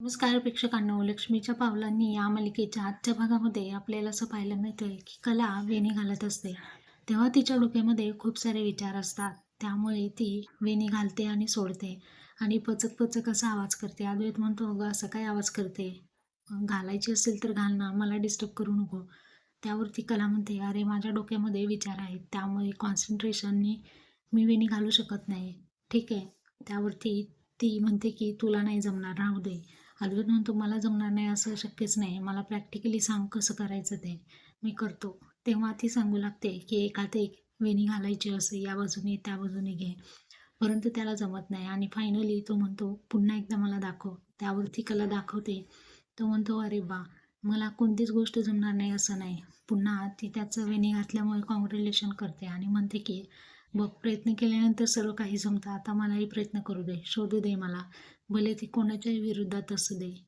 नमस्कार प्रेक्षकांनो लक्ष्मीच्या पावलांनी या मालिकेच्या आजच्या भागामध्ये आपल्याला असं पाहायला मिळतंय की कला वेणी घालत असते. तेव्हा तिच्या डोक्यामध्ये खूप सारे विचार असतात. त्यामुळे ती वेणी घालते आणि सोडते आणि पचक पचक असा आवाज करते. अद्वैत म्हणतो अगं असं काय आवाज करते? घालायची असेल तर घाल ना मला डिस्टर्ब करू नको. त्यावरती कला म्हणते अरे माझ्या डोक्यामध्ये विचार आहेत. त्यामुळे कॉन्सन्ट्रेशननी मी वेणी घालू शकत नाही. ठीक आहे. त्यावरती ती म्हणते की तुला नाही जमणार राहू दे. अजून म्हणतो मला जमणार नाही असं शक्यच नाही. मला प्रॅक्टिकली सांग कसं करायचं ते. मी करतो. तेव्हा ती सांगू लागते की एखादे एक वेणी घालायची असं या बाजूने त्या बाजूने घे. परंतु त्याला जमत नाही. आणि फायनली तो म्हणतो पुन्हा एकदा मला दाखव. त्यावरती कला दाखवते. तो म्हणतो अरे बा मला कोणतीच गोष्ट जमणार नाही असं नाही. पुन्हा ती त्याचं वेणी घातल्यामुळे कॉंग्रॅच्युलेशन करते आणि म्हणते की बघ प्रयत्न केल्यानंतर सर्व काही जमतं. आता मलाही प्रयत्न करू दे. शोधू दे मला. भले ती कोणाच्याही विरोधात असू दे.